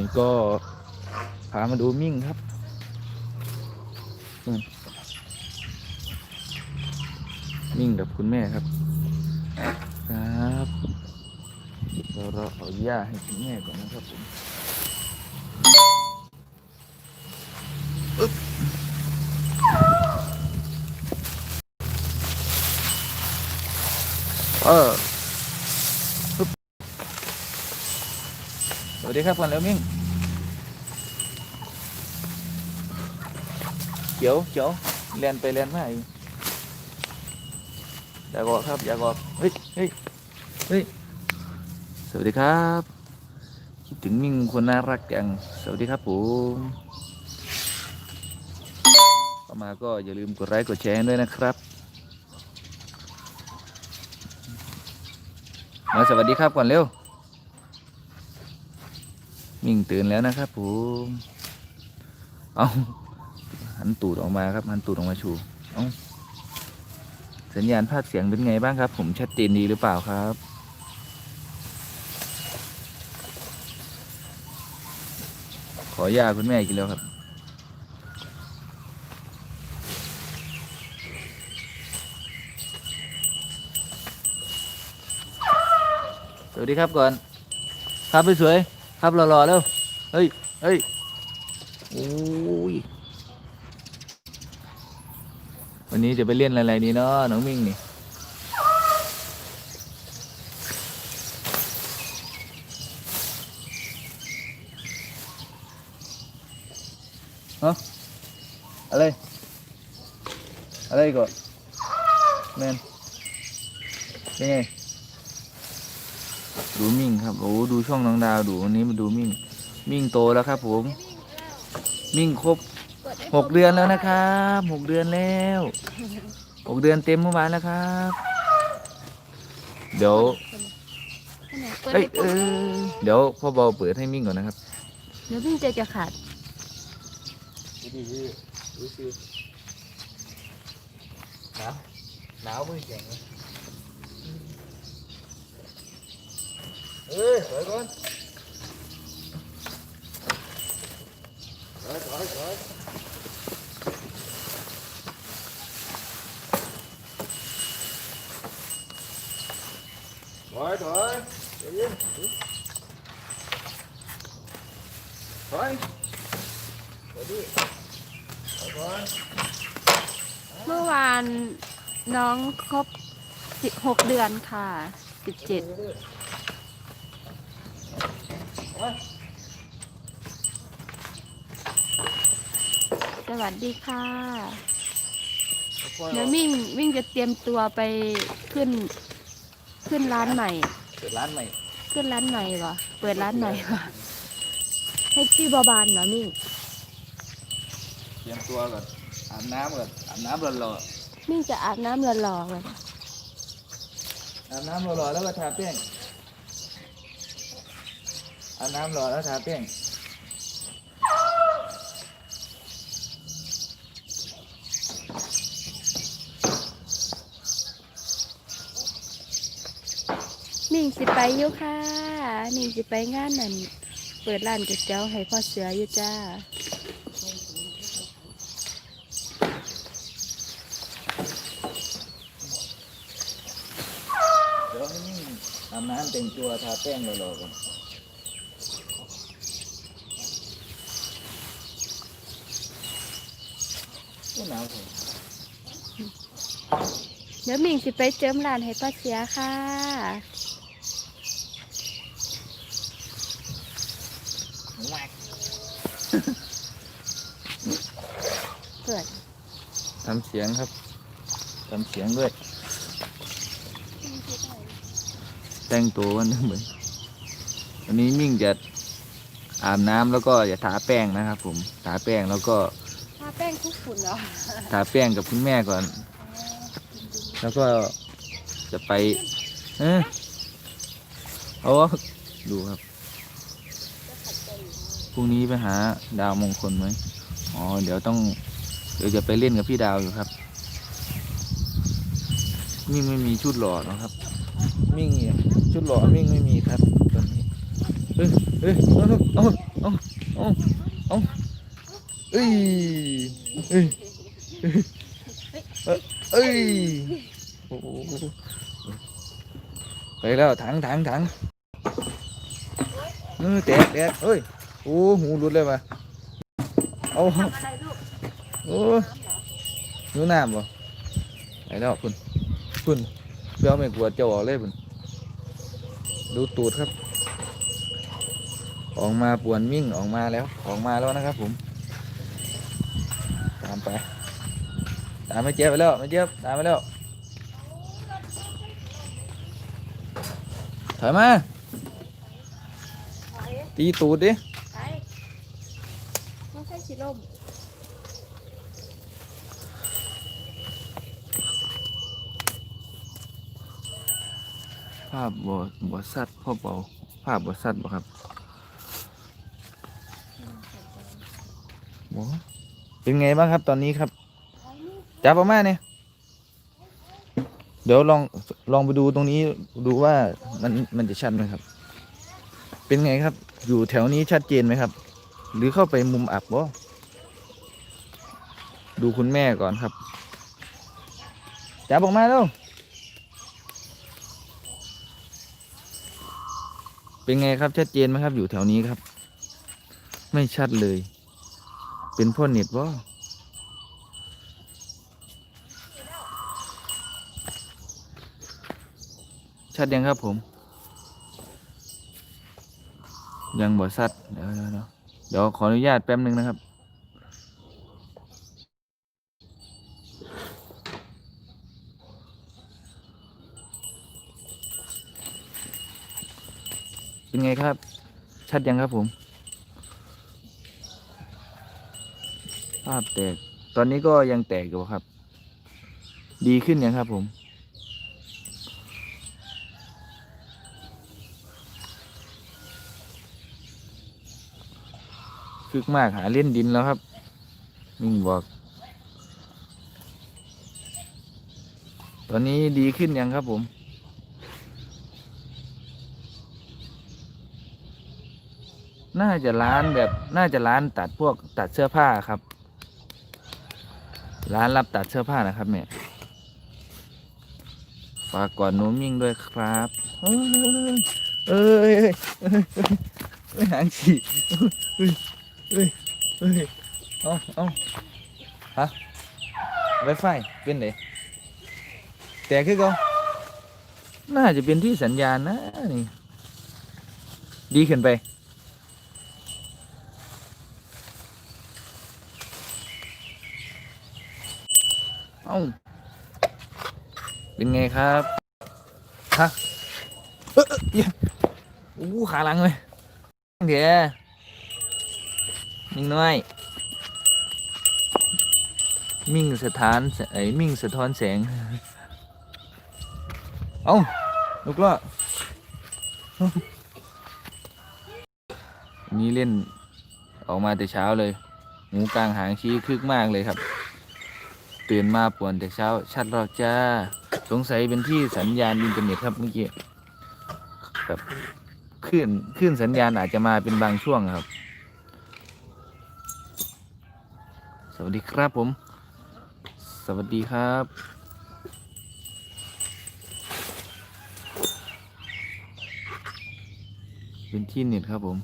นี่ก็พามาดูมิ่งครับมิ่งกับคุณแม่ครับ ครับเดี๋ยวเราเอาหญ้าให้คุณแม่ก่อนนะครับผมอึ๊บเออีครับก่อนแล้วมิ่งเขียวเขียวเรียนไปเรียนมาอยู่อย่ากอดครับอย่ากอดเฮ้ยเฮ้ยเฮ้ยสวัสดีครับคิดถึงมิ่งคนน่ารักจังสวัสดีครับผมเข้ามาก็อย่าลืมกดไลค์กดแชร์ด้วยนะครับมาสวัสดีครับก่อนเร็ว มิ่งตื่นแล้วนะครับผมเอาหันตูดออกมาครับหันตูดออกมาชูเอาสัญญาณภาคเสียงเป็นไงบ้างครับ ผมชัดเจนดีหรือเปล่าครับขอยาคุณแม่กินแล้วครับสวัสดีครับก่อน ครับสวย ครับรอๆแล้วเฮ้ยเฮ้ยโอ้ยวันนี้จะไปเล่นอะไรดีเนาะน้องมิ่งนี่ฮะอะไร อะไรก่อนแมนเป็นไง ดูมิ่งครับโอ้ดูช่องน้องดาวดูวันนี้มาดูมิ่ง มิ่งโตแล้วครับ ผม มิ่งครบหกเดือนแล้วนะครับหกเดือนแล้วหกเดือนเต็มเมื่อวานแล้วครับ เดี๋ยวเอ้ยเออเดี๋ยวพ่อเบาเปิดให้มิ่งก่อนนะครับเดี๋ยวพี่เจจะขาดดีดีดูสิหนาวหนาวมือแข็ง เอ้ยถอยก่อนถอยถอยถอยถอยถอยเดี๋ยวย็นถอยเดี๋ยดิถอยก่อนเมื่อวานน้องครบสิบหกเดือนค่ะสิบเจ็ด สวัสดีค่ะ เดี๋ยวมิ่งมิ่งจะเตรียมตัวไปขึ้น ขึ้นร้านใหม่ เปิดร้านใหม่ ขึ้นร้านใหม่เหรอ เปิดร้านใหม่เหรอให้พี่บาบานเหรอมิ่ง เตรียมตัวก่อนอาบน้ำก่อนอาบน้ำรอมิ่งจะอาบน้ำหล่อๆเลยๆอาบน้ำรอๆแล้วก็ทาแป้ง อาบน้ำรอแล้วทาแป้งมิ่งสิไปอยู่ค่ะมิ่งสิไปงานนั่น เปิดร้านก๋วยเตี๋ยวให้พ่อเสืออยู่จ้าเดี๋ยวให้นิ่งอาบน้ำแต่งตัวทาแป้งรอๆก่อน ก็หนาวเถอะเดี๋ยวมิ่งสิไปเจิมร้านให้พ่อเสือค่ะแหวกเปิดทำเสียงครับทำเสียงด้วย แต่งตัววันนึงเหมือนวันนี้มิ่งจะอาบน้ำแล้วก็จะทาแป้งนะครับ ผมทาแป้งแล้วก็ทาแป้งคุก ฝุ่นเหรอทาแป้งกับคุณแม่ก่อน แล้วก็จะไป เออเอาดูครับ พรุ่งนี้ไปหาดาวมงคลไหมอ๋อ เดี๋ยวต้อง เดี๋ยวจะไปเล่นกับพี่ดาวอยู่ครับ มิ่งไม่มีชุดหล่อหรอกครับ มิ่งชุดหล่อมิ่งไม่มีครับตอนนี้เอ้ยเอ้ยเอาเอาเอาเอา เอ้ยเอ้ยเอ้ยเอ้ยโอ้โหไปแล้วถังถังถังเออแตกแตกเอ้ยโอ้หูหลุดเลยว่ะเอาอะไรลูกโอ้หนูน้ำบ่ไปแล้วคุณคุณเปรี้ยวไม่กลัวเจ้าออกเลยคุณดูตูดครับ ออกมาป่วนมิ่งออกมาแล้วออกมาแล้วนะครับผมามไป ตามไม่เจ็บไปแล้วไม่เจ็บตามไปแล้วถอยมาถอยตีตูดดิไปไม่ใช่ชิลมภาพบอบสัตว์พ่อเบาภาพบอสัตว์บ่ครับบ เป็นไงบ้างครับตอนนี้ครับจับออกมาเนี่ยเดี๋ยวลองลองไปดูตรงนี้ดูว่ามันมันจะชัดไหมครับ เป็นไงครับ อยู่แถวนี้ชัดเจนไหมครับ หรือเข้าไปมุมอับบ่ดูคุณแม่ก่อนครับจับออกมาแล้วเป็นไงครับชัดเจนไหมครับ อยู่แถวนี้ครับ ไม่ชัดเลย เป็นพ่อเน็ตบ่ชัดยังครับผม ยังบ่ชัดเดี๋ยวเดี๋ยวเดี๋ยวเดี๋ยวขออนุญาตแป๊บนึงนะครับเป็นไงครับ ชัดยังครับผมาพแตก ตอนนี้ก็ยังแตกอยู่ครับ ดีขึ้นยังครับ ผม คึกมากหาเล่นดินแล้วครับมิ่งบอก ตอนนี้ดีขึ้นยังครับผมน่าจะร้านแบบ น่าจะร้านตัดพวกตัดเสื้อผ้าครับ ร้านรับตัดเสื้อผ้านะครับเนี่ยฝากก่อนหนูมิ่งด้วยครับเอ้ยเอ้ยเอ้ยเอ้ยเอ้ยหางฉีกเอ้ยเอ้ยเอ้ยเอาเอาฮะไวไฟเป็นไหนแต่คือเขาน่าจะเป็นที่สัญญาณนะนี่ดีขึ้นไป เอ้าเป็นไงครับฮะเอ้อเอ้ยอู้ขาหลังเลยเดี๋ยวมิ่งน้อย มิ่งสถานไอ้ยมิ่งสะท้อนแสง เอ้าลูกละนี่เล่นออกมาแต่เช้าเลย หมูกลางหางชี้คึกมากเลยครับ ตื่นมาป่วนแต่เช้า ชัดหรอกจ้า สงสัยเป็นที่สัญญาณอินเทอร์เน็ตครับเมื่อกี้แบบคลื่นคลื่นสัญญาณอาจจะมาเป็นบางช่วงครับ สวัสดีครับผม สวัสดีครับเป็นที่เน็ตครับผม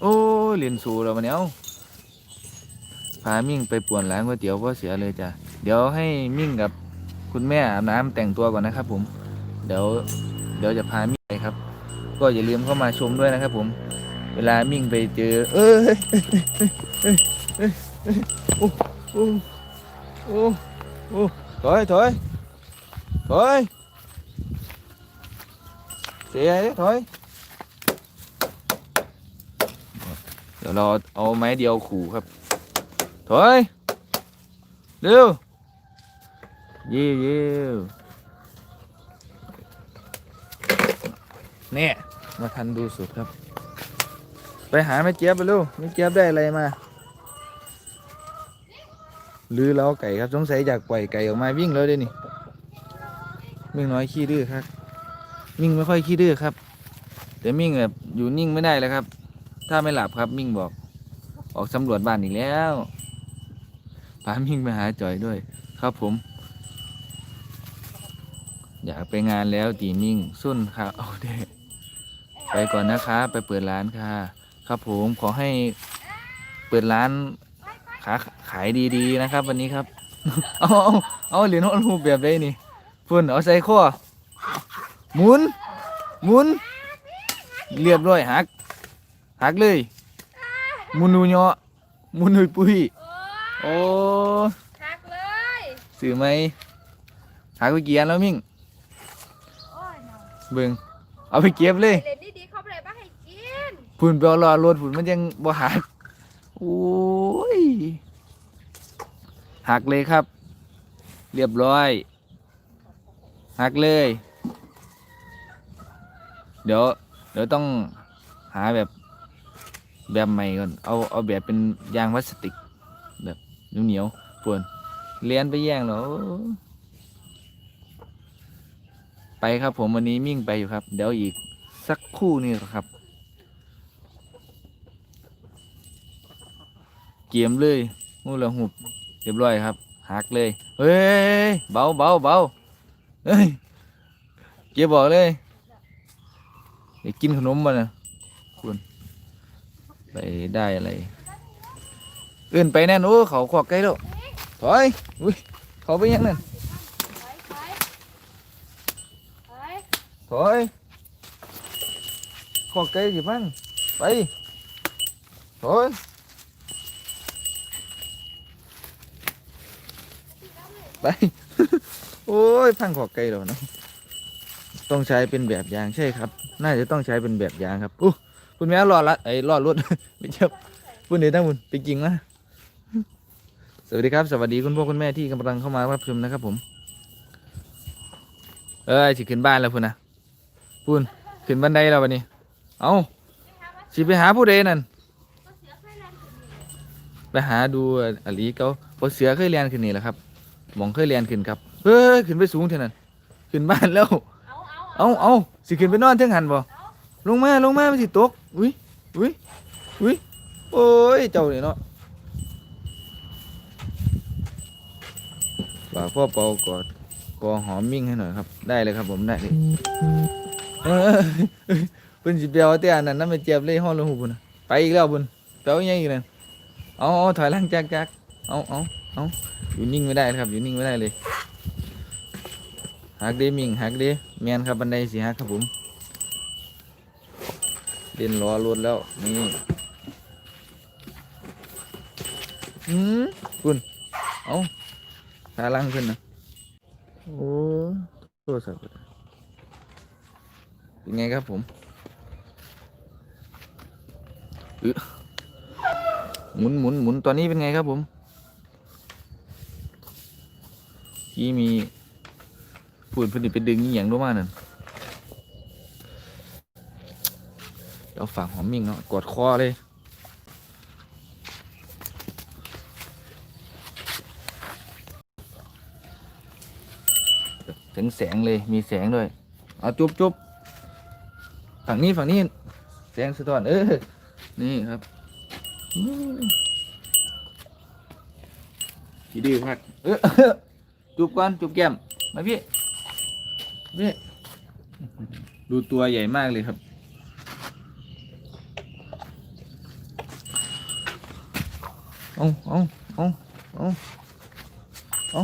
โอ้เรียนสูแล้วมันเนี้ย พามิ่งไปป่วนร้านก๋วยเตี๋ยวก็เสียเลยจ้ะ เดี๋ยวให้มิ่งกับคุณแม่อาบน้ำแต่งตัวก่อนนะครับผม เดี๋ยวเดี๋ยวจะพามิ่งไปครับ ก็อย่าลืมเข้ามาชมด้วยนะครับผม เวลามิ่งไปเจอ เอ้ยเอ้ยเอ้ยเอ้ยโอ้โอ้โอ้โอ้ถอยถอยถอยเสียถอยเดี๋ยวเราเอาไม้เดียวขู่ครับ ถอยเร็วเยี่ยวเยี่ยวเนี่ยมาทันดูสุดครับ ไปหาแม่เจี๊ยบไปลูกแม่เจี๊ยบได้อะไรมาลื้อเล้าไก่ครับสงสัยอยากปล่อยไก่ออกมาวิ่งแล้วเด้นี่วิ่งน้อยขี้ดื้อครับ มิ่งไม่ค่อยขี้ดื้อครับ แต่มิ่งแบบอยู่นิ่งไม่ได้เลยครับ ถ้าไม่หลับครับมิ่งบอก ออกสำรวจบ้านอีกแล้ว พามิ่งไปหาจอยด้วย ครับผม อยากไปงานแล้วตีมิ่งสุนค่ะเอาเด็ไปก่อนนะคะ ไปเปิดร้านค่ะ ครับผมขอให้เปิดร้านขาขายดีๆนะครับ วันนี้ครับ เอาเอาเอาเหรียญเอารูแบบได้นี่พุ่นเอาใส่ข้อหมุน หมุน เรียบร้อยหักหักเลยหมุนนูเนาะหมุนนุยปุยโอ้ สื่อไหมหักไปเกียนแล้วมิ่งโอ้ยน้องเบิ่งเอาไปเก็บเลยเล่นดีๆเข้าไปเลยบ้าให้กินพุ่นไปเอารอรถพุ่นมันยังบ่หักโอ้ยหักเลยครับ เรียบร้อยหักเลย เดี๋ยวเดี๋ยวต้องหาแบบแบบใหม่ก่อน เอาเอาแบบเป็นยางพลาสติก แบบเหนียวๆปวน เลี้ยนไปแย่งเหรอไปครับผมวันนี้มิ่งไปอยู่ครับ เดี๋ยวอีกสักคู่นี่ครับ เกียมเลยงูเลือหุบเรียบร้อยครับหักเลย เฮ้ยเบาเบาเบาเฮ้ยเกียบอกเลยอยากกินขนมบ่นะคุณไปได้อะไรเอื่นไปแน่นโอ้เขาขวากไกลแล้ว ถอยอุ้ยเขาไปยังนั่นถอยขวากไกลสิพังไปถอยไป โอ้ยพังขวากไกลแล้วนะต้องใช้เป็นแบบอย่างใช่ครับ น่าจะต้องใช้เป็นแบบอย่างครับอู้คุณแม่รอดละไอ้รอดรถไม่เจ็บคุณเดี๋ยวตั้งคุณไปกิงนะ สวัสดีครับ สวัสดีคุณพ่อคุณแม่ที่กำลังเข้ามารับชมนะครับผม เอ้ยสิขึ้นบ้านแล้วพุ่นนะพุ่นขึ้นบันไดแล้ววันนี้ เอาสิไปหาผู้ใดนั่นไปหาดูอลีเขาเพอเสือเคยเรียนขึ้นนี่แหละครับมองเคยเรียนขึ้นครับเฮ้ยขึ้นไปสูงเท่านั้น ขึ้นบ้านแล้วเอาเอาสิขึ้นไปนอนเทิงหันบ่ลงมาลงมามันสิตกอุ้ยอุ้ยอุ้ยโอ้ยเจ้าเนี่ยเนาะ ฝากพ่อเปากอดกอหอมมิ่งให้หน่อยครับ ได้เลยครับผมได้เลยเออเพิ่นสิเปียวแต่อันนั้นนั่นไม่เจ็บเลยห้องลงหูบุญน่ะไปอีกแล้วบุญเปียวยังอีกนั่นเอาเอาถอยหล่างจักจักเอาเอาเอาอยู่นิ่งไม่ได้ครับ อยู่นิ่งไม่ได้เลยหักเดมิงหักเด้แมนครับบันไดสิหักครับผมเล่นล้อรถแล้วนี่อืมคุณเอา ขาลังขึ้นนะโอ้โทษสับเป็นไงครับผมอึหมุนหมุนหมุนตอนนี้เป็นไงครับผมที่มีพูดเพิ่นนี่ไปดึงอหย่างรู้มานั่นเดี๋ยวฝากหอมมิ่งเนาะกอดคอเลย ถึงแสงเลยมีแสงด้วยเอาจุบจุบฝั่งนี้ฝั่งนี้ แสงสะท้อนเออนี่ครับอื้อขี้ดื้อพักเออจุบก่อนจุบแก้มมาพี่นี่ดูตัวใหญ่มากเลยครับ เอาเอาเอาเอาเอา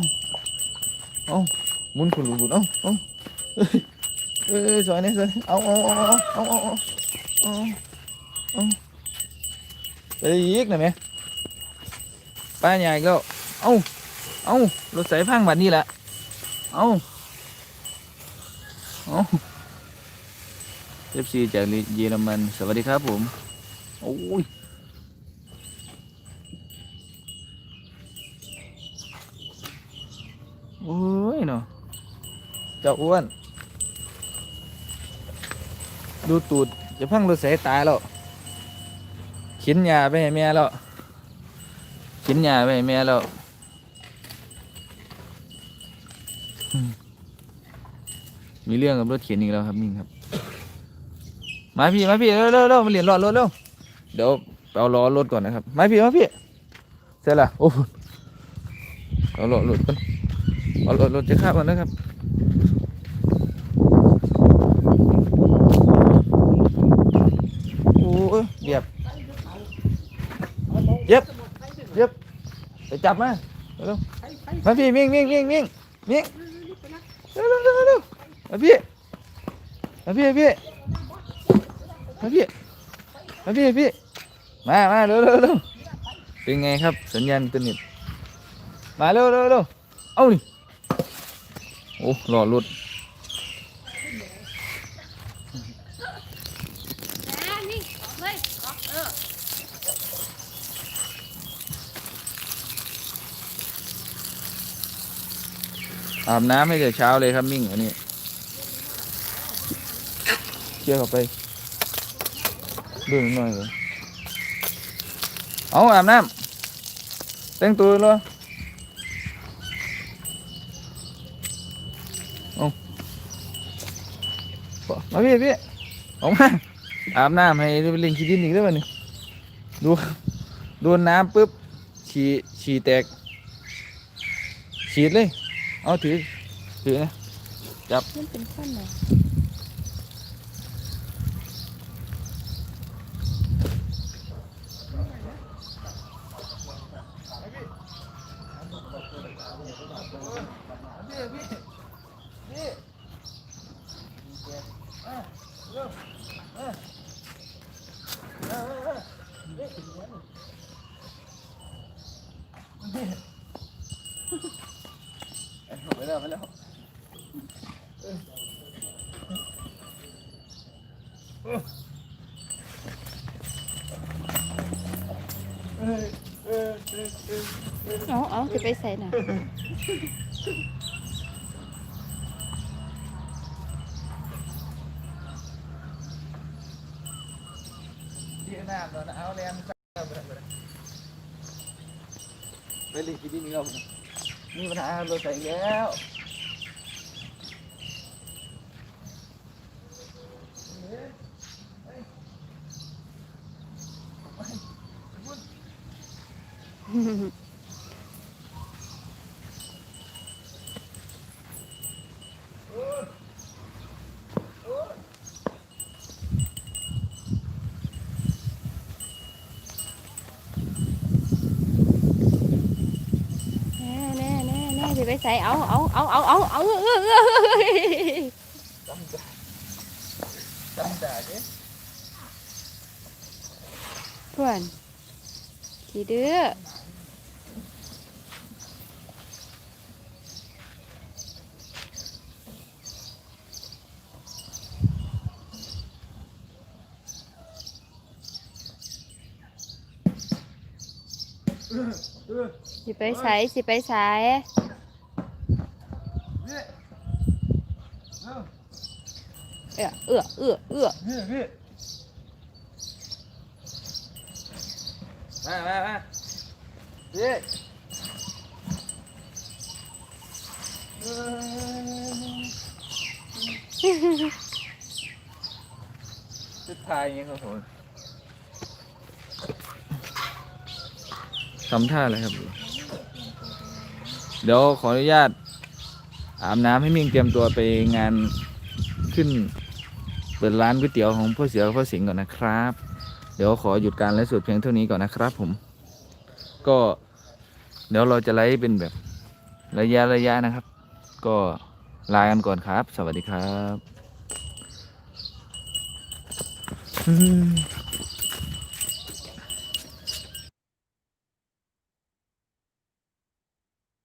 เอาห มุนคุณลุงบุญเอาเอาเอ้ยเอ้ยสวยเนี่ยสวยเอาเอาเอาเอาเอาเอาเอาเอาเอาไปอีกหน่อยไหมป้าใหญ่ก็เอาเอารถสายพังแบบนี้แหละเอาเอาเอฟซีจากเยอรมันสวัสดีครับผมโอ้ยโอ้ เจ้าอ้วน ดูตูดจะพังรถสายตายแล้วขินยาไปให้แม่แล้วขินยาไปให้แม่แล้วมีเรื่องกับรถเข็นอีกแล้วครับมิ่งครับ มาพี่มาพี่เร็วเร็วเร็วมาเหรียญรอดรถเร็วเดี๋ยวเอาล้อรถก่อนนะครับ มาพี่มาพี่เสร็จละโอ้โหเอาล้อรถก่อนเอาล้อรถจะข้ามก่อนนะครับ โอ้ยเหยียบเย็บเย็บไป จับมาเร็วๆมาพี่มิ่งมิ่งมิ่งมิ่งมิ่งเร็วเร็วเร็วเร็วมาพี่มาพี่พี่มาพี่มาพี่พี่มามาเร็วเร็วเร็วเป็นไงครับ สัญญาณอินเทอร์เน็ตมาเร็วเร็วเร็วเอาดิโอ้หล่อรถ อาบน้ำให้แต่เช้าเลยครับมิ่งอันนี้เชื่อเข้าไปเรื่องหน่อยเลยเอาอาบน้ำแต่งตัวเลยเอามาพี่พี่ออกมาอาบน้ำให้เล่นขี้ดินอีกแล้ววันนี้ดูโดนน้ำปุ๊บฉี่ฉี่แตกฉีดเลย เอาถือถือนะมันเป็นขั้นเหรอ ไปแล้วไปแล้ว เอาเอาจะไปใส่น่ะที่น้ำตอนเอาแรงไปเล่นกินดินอีกแล้วมีปัญหารถใส่อีกแล้ว แน่แน่แน่แน่จะไปใส่เอาเอาเอาเอาเอาเอาเออเออเออ จำได้จำได้ดิ เพื่อนขี้ดื้อ สิไปใส่สิไปใส่พี่เร็วเออเอื้อเอื้อเอื้อพี่พี่มามามาพี่เอ้ยชุดไทยอย่างนี้ครับผม ทำท่าอะไรครับ เดี๋ยวขออนุญาต อาบน้ำให้มิ่งเตรียมตัวไปงานขึ้น เปิดร้านก๋วยเตี๋ยวของพ่อเสือพ่อสิงห์ก่อนนะครับ เดี๋ยวขอหยุดการไลฟ์สดเพียงเท่านี้ก่อนนะครับ ผม ก็เดี๋ยวเราจะไลฟ์เป็นแบบระยะระยะนะครับ ก็ลากันก่อนครับ สวัสดีครับ